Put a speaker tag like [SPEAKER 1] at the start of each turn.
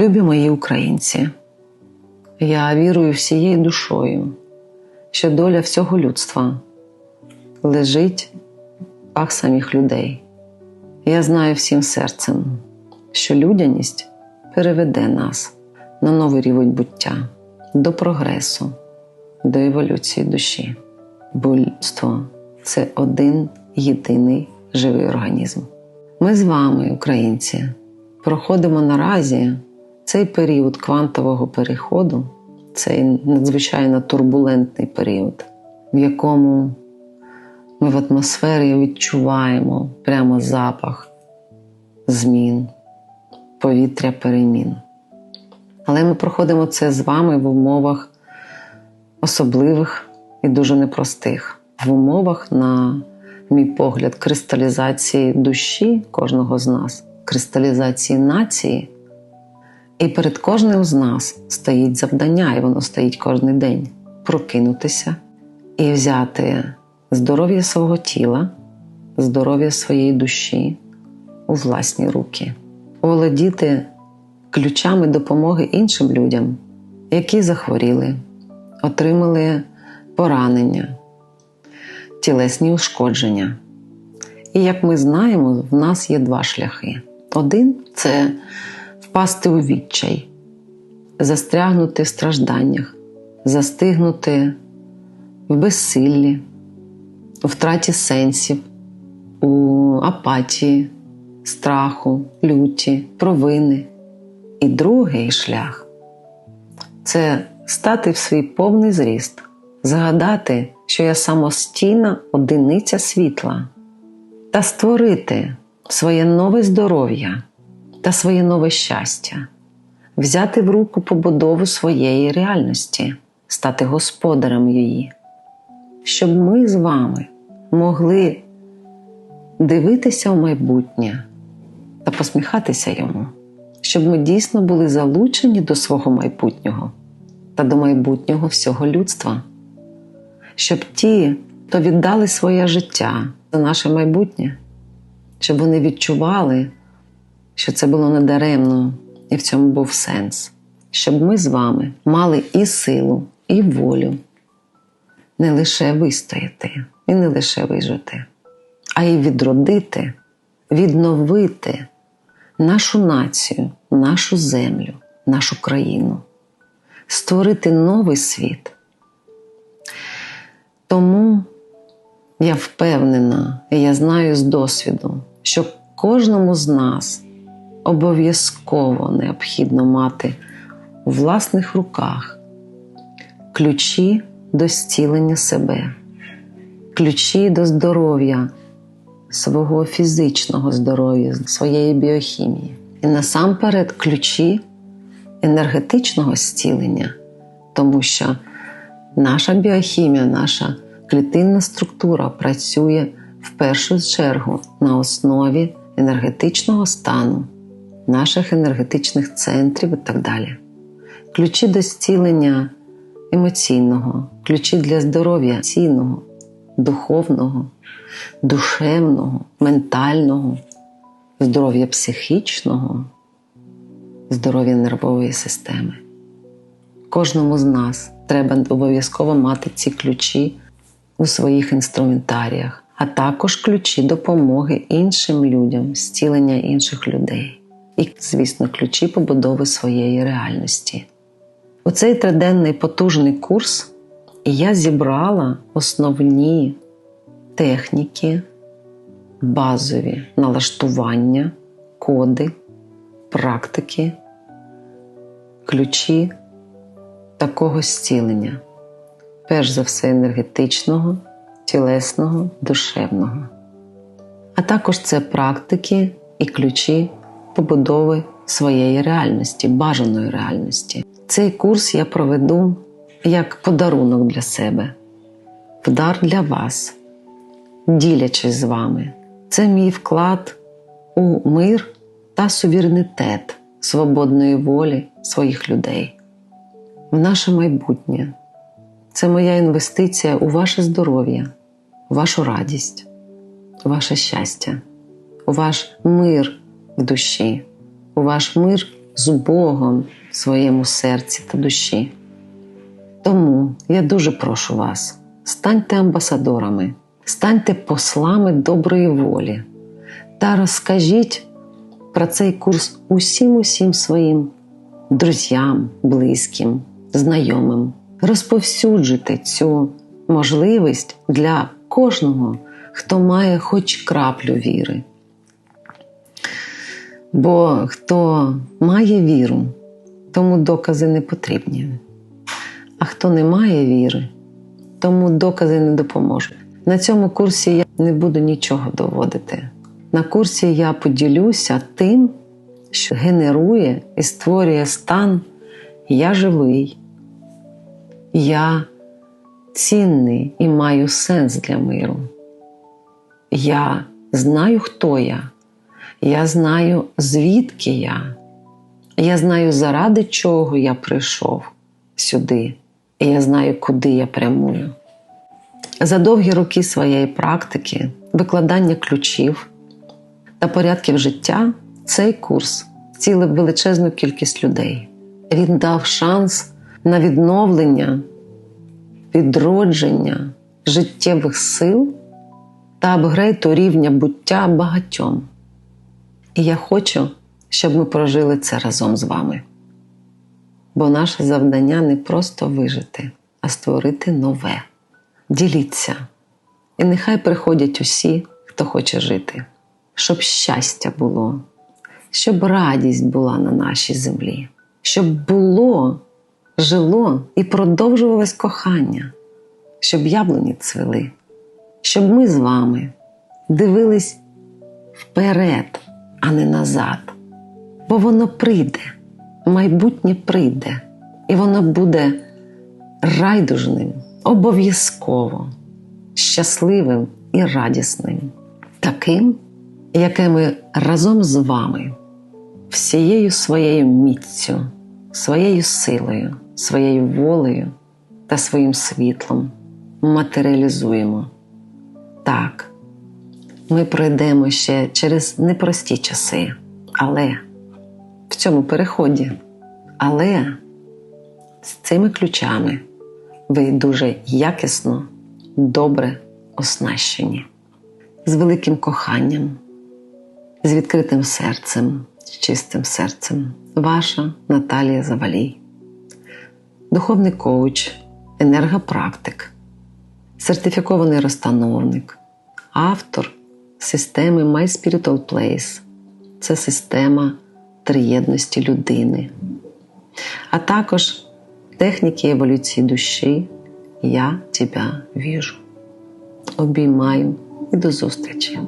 [SPEAKER 1] Любі мої українці, я вірую всією душою, що доля всього людства лежить в руках самих людей. Я знаю всім серцем, що людяність переведе нас на новий рівень буття, до прогресу, до еволюції душі. Бо людство це один єдиний живий організм. Ми з вами, українці, проходимо наразі цей період квантового переходу, цей надзвичайно турбулентний період, в якому ми в атмосфері відчуваємо прямо запах змін, повітря перемін. Але ми проходимо це з вами в умовах особливих і дуже непростих, в умовах, на мій погляд, кристалізації душі кожного з нас, кристалізації нації. І перед кожним з нас стоїть завдання, і воно стоїть кожен день прокинутися і взяти здоров'я свого тіла, здоров'я своєї душі у власні руки, володіти ключами допомоги іншим людям, які захворіли, отримали поранення, тілесні ушкодження. І як ми знаємо, в нас є два шляхи. Один це впасти у відчай, застрягнути в стражданнях, застигнути в безсиллі, у втраті сенсів, у апатії, страху, люті, провини. І другий шлях це стати в свій повний зріст, згадати, що я самостійна одиниця світла, та створити своє нове здоров'я та своє нове щастя, взяти в руку побудову своєї реальності, стати господарем її, щоб ми з вами могли дивитися в майбутнє та посміхатися йому, щоб ми дійсно були залучені до свого майбутнього та до майбутнього всього людства, щоб ті, хто віддали своє життя за наше майбутнє, щоб вони відчували що це було недаремно, і в цьому був сенс, щоб ми з вами мали і силу, і волю не лише вистояти і не лише вижити, а й відродити, відновити нашу націю, нашу землю, нашу країну, створити новий світ. Тому я впевнена, і я знаю з досвіду, що кожному з нас обов'язково необхідно мати у власних руках ключі до зцілення себе, ключі до здоров'я, свого фізичного здоров'я, своєї біохімії. І насамперед ключі енергетичного зцілення, тому що наша біохімія, наша клітинна структура працює в першу чергу на основі енергетичного стану наших енергетичних центрів і так далі. Ключі до зцілення емоційного, ключі для здоров'я цінного, духовного, душевного, ментального, здоров'я психічного, здоров'я нервової системи. Кожному з нас треба обов'язково мати ці ключі у своїх інструментаріях, а також ключі допомоги іншим людям, зцілення інших людей і, звісно, ключі побудови своєї реальності. У цей триденний потужний курс я зібрала основні техніки, базові налаштування, коди, практики, ключі такого зцілення, перш за все, енергетичного, тілесного, душевного. А також це практики і ключі побудови своєї реальності, бажаної реальності. Цей курс я проведу як подарунок для себе, вдар для вас, ділячись з вами. Це мій вклад у мир та суверенітет свободної волі своїх людей, в наше майбутнє. Це моя інвестиція у ваше здоров'я, вашу радість, ваше щастя, у ваш мир в душі, у ваш мир з Богом в своєму серці та душі. Тому я дуже прошу вас, станьте амбасадорами, станьте послами доброї волі та розкажіть про цей курс усім усім своїм друзям, близьким, знайомим. Розповсюджуйте цю можливість для кожного, хто має хоч краплю віри. Бо хто має віру, тому докази не потрібні. А хто не має віри, тому докази не допоможуть. На цьому курсі я не буду нічого доводити. На курсі я поділюся тим, що генерує і створює стан Я живий, я цінний і маю сенс для миру. Я знаю, хто я. Я знаю, звідки я. Я знаю, заради чого я прийшов сюди, і я знаю, куди я прямую. За довгі роки своєї практики, викладання ключів та порядків життя цей курс зцілив величезну кількість людей. Він дав шанс на відновлення, відродження життєвих сил та апгрейду рівня буття багатьом. І я хочу, щоб ми прожили це разом з вами. Бо наше завдання не просто вижити, а створити нове. Діліться. І нехай приходять усі, хто хоче жити, щоб щастя було, щоб радість була на нашій землі, щоб було, жило і продовжувалось кохання, щоб яблуні цвели, щоб ми з вами дивились вперед, а не назад. Бо воно прийде, майбутнє прийде, і воно буде райдужним, обов'язково, щасливим і радісним, таким, яке ми разом з вами, всією своєю міцю, своєю силою, своєю волею та своїм світлом матеріалізуємо. Так, ми пройдемо ще через непрості часи, але в цьому переході, але з цими ключами ви дуже якісно, добре оснащені, з великим коханням, з відкритим серцем, з чистим серцем. Ваша Наталія Завалій, духовний коуч, енергопрактик, сертифікований розстановник, автор системи My Spiritual Place. Це система триєдності людини, а також техніки еволюції душі Я тебе віжу. Обіймаю і до зустрічі!